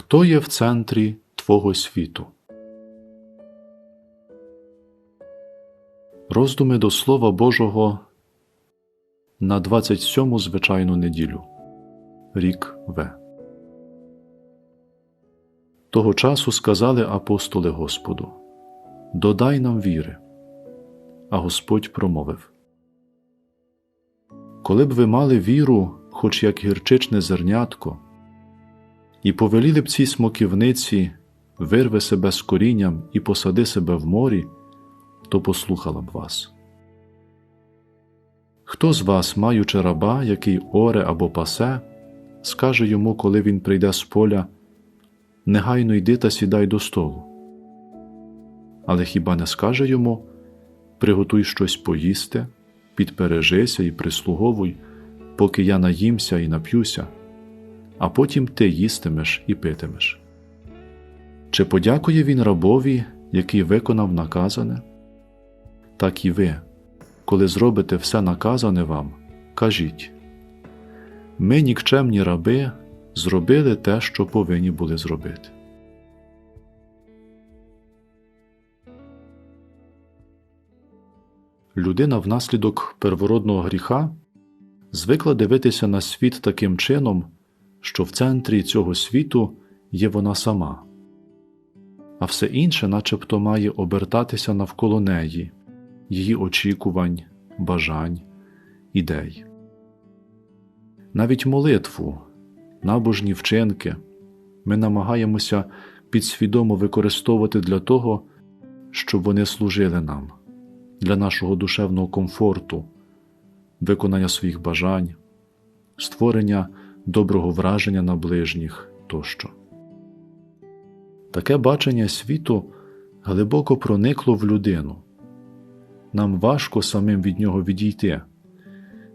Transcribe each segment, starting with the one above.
Хто є в центрі Твого світу? Роздуми до Слова Божого на 27 звичайну неділю. Рік В. Того часу сказали апостоли Господу: Додай нам віри. А Господь промовив: Коли б ви мали віру, хоч як гірчичне зернятко, і повеліли б цій смоківниці, вирви себе з корінням і посади себе в морі, то послухала б вас. Хто з вас, маючи раба, який оре або пасе, скаже йому, коли він прийде з поля, негайно йди та сідай до столу. Але хіба не скаже йому приготуй щось поїсти, підпережися і прислуговуй, поки я наїмся і нап'юся, а потім ти їстимеш і питимеш. Чи подякує він рабові, який виконав наказане? Так і ви, коли зробите все наказане вам, кажіть ми, нікчемні раби, зробили те, що повинні були зробити. Людина внаслідок первородного гріха звикла дивитися на світ таким чином, що в центрі цього світу є вона сама, а все інше начебто має обертатися навколо неї, її очікувань, бажань, ідей. Навіть молитву, набожні вчинки ми намагаємося підсвідомо використовувати для того, щоб вони служили нам, для нашого душевного комфорту, виконання своїх бажань, створення доброго враження на ближніх тощо. Таке бачення світу глибоко проникло в людину. Нам важко самим від нього відійти,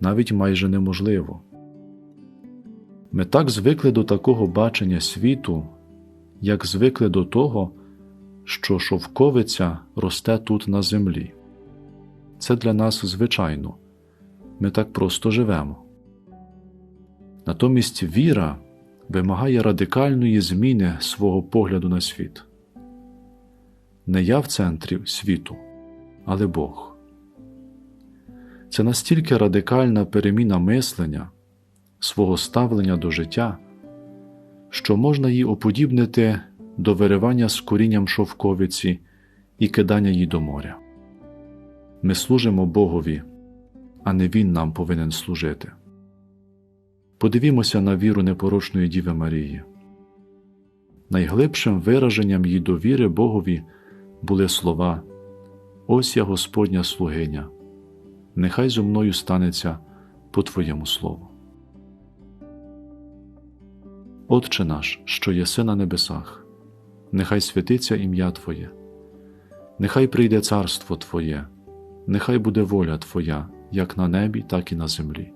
навіть майже неможливо. Ми так звикли до такого бачення світу, як звикли до того, що шовковиця росте тут на землі. Це для нас звичайно, ми так просто живемо. Натомість віра вимагає радикальної зміни свого погляду на світ. Не я в центрі світу, але Бог. Це настільки радикальна переміна мислення, свого ставлення до життя, що можна її оподібнити до виривання з корінням шовковиці і кидання її до моря. Ми служимо Богові, а не Він нам повинен служити. Подивімося на віру непорочної Діви Марії. Найглибшим вираженням її довіри Богові були слова Ось я Господня слугиня, нехай зо мною станеться по Твоєму слову. Отче наш, що єси на небесах, нехай святиться ім'я Твоє, нехай прийде царство Твоє, нехай буде воля Твоя, як на небі, так і на землі.